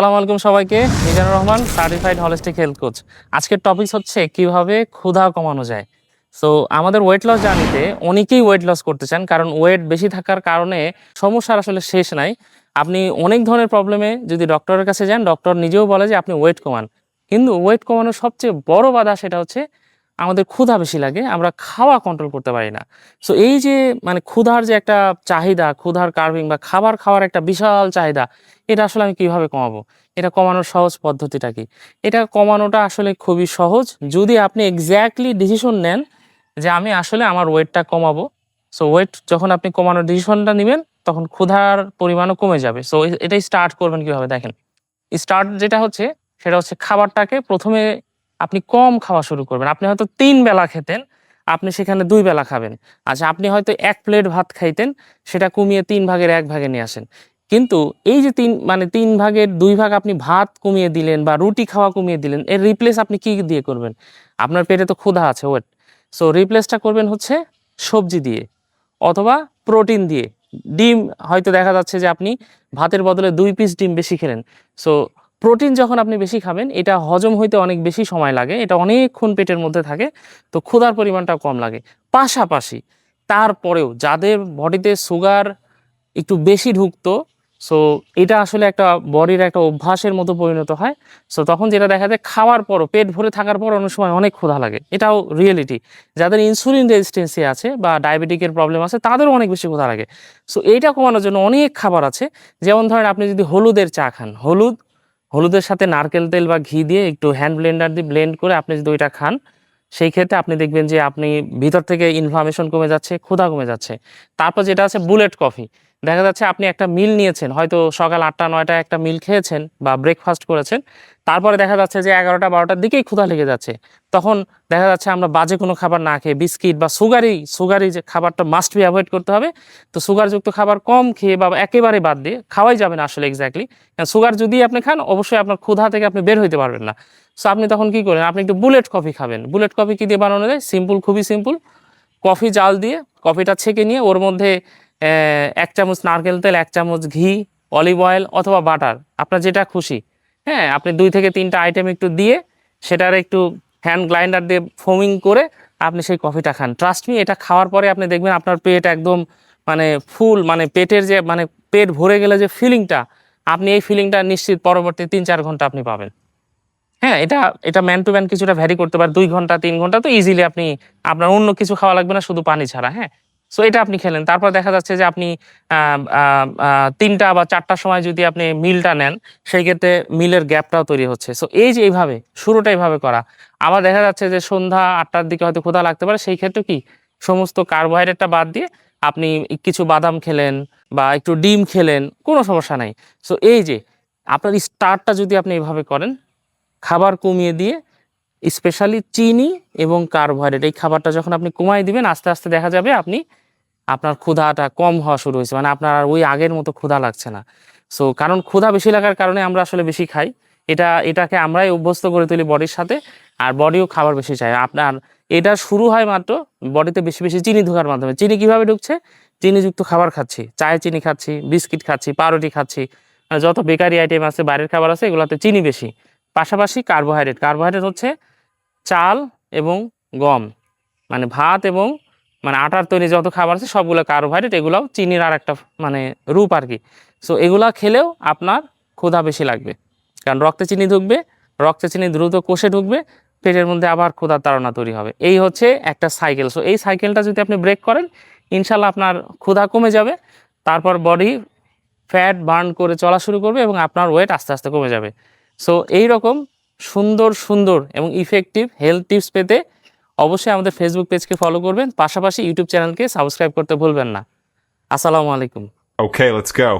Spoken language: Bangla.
আসসালামু আলাইকুম সবাইকে। Mizanur Rahman certified holistic health coach আজকের টপিক হচ্ছে কীভাবে ক্ষুধা কমানো যায়। সো আমাদের ওয়েট লস জানিতে অনেকেই ওয়েট লস করতে চান, কারণ ওয়েট বেশি থাকার কারণে সমস্যার আসলে শেষ নাই। আপনি অনেক ধরনের প্রবলেমে যদি ডক্টরের কাছে যান ডক্টর নিজেও বলে যে আপনি ওয়েট কমান। কিন্তু ওয়েট কমানোর সবচেয়ে বড় বাধা সেটা হচ্ছে আমাদের ক্ষুধা বেশি লাগে, আমরা খাওয়া কন্ট্রোল করতে পারি না। সো এই যে মানে ক্ষুধার যে একটা চাহিদা, ক্ষুধার কার্ভিং বা খাবার খাওয়ার একটা বিশাল চাহিদা, এটা আসলে আমি কীভাবে কমাবো? এটা কমানোর সহজ পদ্ধতিটা কি? এটা কমানোটা আসলে খুবই সহজ। যদি আপনি এক্স্যাক্টলি ডিসিশন নেন যে আমি আসলে আমার ওয়েটটা কমাবো সো ওয়েট যখন আপনি কমানোর ডিসিশনটা নেবেন, তখন ক্ষুধার পরিমাণও কমে যাবে। সো এটাই স্টার্ট করবেন কীভাবে? দেখেন স্টার্ট যেটা হচ্ছে, সেটা হচ্ছে খাবারটাকে প্রথমে আপনি কম খাওয়া শুরু করবেন। আপনি হয়তো তিন বেলা খেতেন, আপনি সেখানে দুই বেলা খাবেন। আচ্ছা আপনি হয়তো এক প্লেট ভাত খাইতেন, সেটা কমিয়ে তিন ভাগের এক ভাগে নিয়ে আসেন। কিন্তু এই যে তিন মানে তিন ভাগের দুই ভাগ আপনি ভাত কমিয়ে দিলেন বা রুটি খাওয়া কমিয়ে দিলেন, এর রিপ্লেস আপনি কি দিয়ে করবেন? আপনার পেটে তো ক্ষুধা আছে ওয়েট সো রিপ্লেসটা করবেন হচ্ছে সবজি দিয়ে অথবা প্রোটিন দিয়ে। ডিম, হয়তো দেখা যাচ্ছে যে আপনি ভাতের বদলে দুই পিস ডিম বেশি খেলেন। সো প্রোটিন যখন আপনি বেশি খাবেন, এটা হজম হইতে অনেক বেশি সময় লাগে, এটা অনেকক্ষণ পেটের মধ্যে থাকে, তো ক্ষুধার পরিমাণটা কম লাগে। পাশাপাশি তারপরেও যাদের বডিতে সুগার একটু বেশি ঢুকতো, সো এটা আসলে একটা বডির একটা অভ্যাসের মতো পরিণত হয়, সো তখন যেটা দেখা যায় খাওয়ার পরও, পেট ভরে থাকার পর অনেক সময় অনেক ক্ষুধা লাগে। এটাও রিয়েলিটি। যাদের ইনসুলিন রেজিস্টেন্সি আছে বা ডায়াবেটিকের প্রবলেম আছে, তাদেরও অনেক বেশি ক্ষুধা লাগে। সো এইটা কমানোর জন্য অনেক খাবার আছে। যেমন ধরেন আপনি যদি হলুদের চা খান, হলুদ হলুদের সাথে নারকেল তেল বা ঘি দিয়ে একটু হ্যান্ড ব্লেন্ডার দিয়ে ব্লেন্ড করে আপনি যদি ওইটা খান, সেই ক্ষেত্রে আপনি দেখবেন যে আপনি ভিতর থেকে ইনফ্লামেশন কমে যাচ্ছে, ক্ষুধা কমে যাচ্ছে। তারপর যেটা আছে বুলেট কফি দেখা যাচ্ছে আপনি একটা মিল নিয়েছেন, হয়তো সকাল আটটা, নয়টায় একটা মিল খেয়েছেন বা ব্রেকফাস্ট করেছেন, তারপরে দেখা যাচ্ছে যে এগারোটা, বারোটার দিকেই ক্ষুধা লেগে যাচ্ছে। তখন দেখা যাচ্ছে আমরা বাজে কোনো খাবার না খেয়ে বিস্কিট বা সুগারি সুগারি যে খাবারটা মাস্ট বি অ্যাভয়েড করতে হবে। তো সুগারযুক্ত খাবার কম খেয়ে বা একেবারে বাদ দিয়ে খাওয়াই যাবে না আসলে এক্স্যাক্টলি সুগার যদি আপনি খান, অবশ্যই আপনার ক্ষুধা থেকে আপনি বের হইতে পারবেন না। সো আপনি তখন কি করেন, আপনি একটু বুলেট কফি খাবেন। বুলেট কফি কি দিয়ে বানানো যায়? সিম্পল খুবই সিম্পল কফি জাল দিয়ে কফিটা ছেঁকে নিয়ে, ওর মধ্যে এক চামচ নারকেল তেল, এক চামচ ঘি, অলিভ অয়েল অথবা বাটার। আপনার যেটা খুশি। হ্যাঁ আপনি দুই থেকে তিনটা আইটেম একটু দিয়ে সেটার একটু হ্যান্ড গ্রাইন্ডার দিয়ে ফোমিং করে আপনি সেই কফিটা খান। ট্রাস্ট মি এটা খাওয়ার পরে আপনি দেখবেন আপনার পেট একদম মানে ফুল মানে পেটের যে মানে পেট ভরে গেলে যে ফিলিংটা আপনি এই ফিলিংটা নিশ্চিত পরবর্তী তিন চার ঘণ্টা আপনি পাবেন। হ্যাঁ এটা এটা ম্যান টু ম্যান কিছুটা ভ্যারি করতে পারে। দুই ঘণ্টা, তিন ঘণ্টা তো ইজিলি আপনি, আপনার অন্য কিছু খাওয়া লাগবে না, শুধু পানি ছাড়া। হ্যাঁ সো এটা আপনি খেলেন। তারপর দেখা যাচ্ছে যে আপনি তিনটা বা চারটার সময় যদি আপনি মিলটা নেন, সেই ক্ষেত্রে মিলের গ্যাপটাও তৈরি হচ্ছে। সো এই যে এইভাবে, শুরুটা এইভাবে করা। আবার দেখা যাচ্ছে যে সন্ধ্যা আটটার দিকে হয়তো ক্ষুধা লাগতে পারে, সেই ক্ষেত্রে কি? সমস্ত কার্বোহাইড্রেটটা বাদ দিয়ে আপনি কিছু বাদাম খেলেন বা একটু ডিম খেলেন, কোনো সমস্যা নাই। সো এই যে, আপনার স্টার্টটা যদি আপনি এইভাবে করেন, খাবার কমিয়ে দিয়ে স্পেশালি চিনি এবং কার্বোহাইড্রেট। এই খাবারটা যখন আপনি কমাই দিবেন, আস্তে আস্তে দেখা যাবে আপনি আপনার ক্ষুধাটা কম হওয়া শুরু হয়েছে। মানে আপনার আর ওই আগের মতো ক্ষুধা লাগছে না। সো কারণ ক্ষুধা বেশি লাগার কারণে আমরা আসলে বেশি খাই। এটা, এটাকে আমরাই অভ্যস্ত করে তুলি বডির সাথে, আর বডিও খাবার বেশি চায়। আপনার, এটা শুরু হয় মাত্র বডিতে বেশি বেশি চিনি ঢোকার মাধ্যমে। চিনি কীভাবে ঢুকছে? চিনিযুক্ত খাবার খাচ্ছি। চায়ে চিনি খাচ্ছি, বিস্কিট খাচ্ছি, পাউরুটি খাচ্ছি। মানে যত বেকারি আইটেম আছে, বাইরের খাবার আছে, এগুলোতে চিনি বেশি। পাশাপাশি কার্বোহাইড্রেট। কার্বোহাইড্রেট হচ্ছে চাল এবং গম। মানে ভাত এবং মানে আটার তৈরি যত খাবার আছে সবগুলো কার্বোহাইড্রেট এগুলাও চিনির আর একটা মানে রূপ আর কি। সো এগুলা খেলেও আপনার ক্ষুধা বেশি লাগবে। কারণ রক্তে চিনি ঢুকবে, রক্তে চিনি দ্রুত কোষে ঢুকবে, পেটের মধ্যে আবার ক্ষুধার তাড়না তৈরি হবে। এই হচ্ছে একটা সাইকেল সো এই সাইকেলটা যদি আপনি ব্রেক করেন ইনশাল্লাহ আপনার ক্ষুধা কমে যাবে, তারপর বডি ফ্যাট বার্ন করে চলা শুরু করবে এবং আপনার ওয়েট আস্তে আস্তে কমে যাবে। সো এই রকম সুন্দর সুন্দর এবং ইফেক্টিভ হেলথ টিপস পেতে অবশ্যই আমাদের ফেসবুক পেজকে ফলো করবেন। পাশাপাশি ইউটিউব চ্যানেলকে সাবস্ক্রাইব করতে ভুলবেন না। আসসালামু আলাইকুম। Okay, let's go.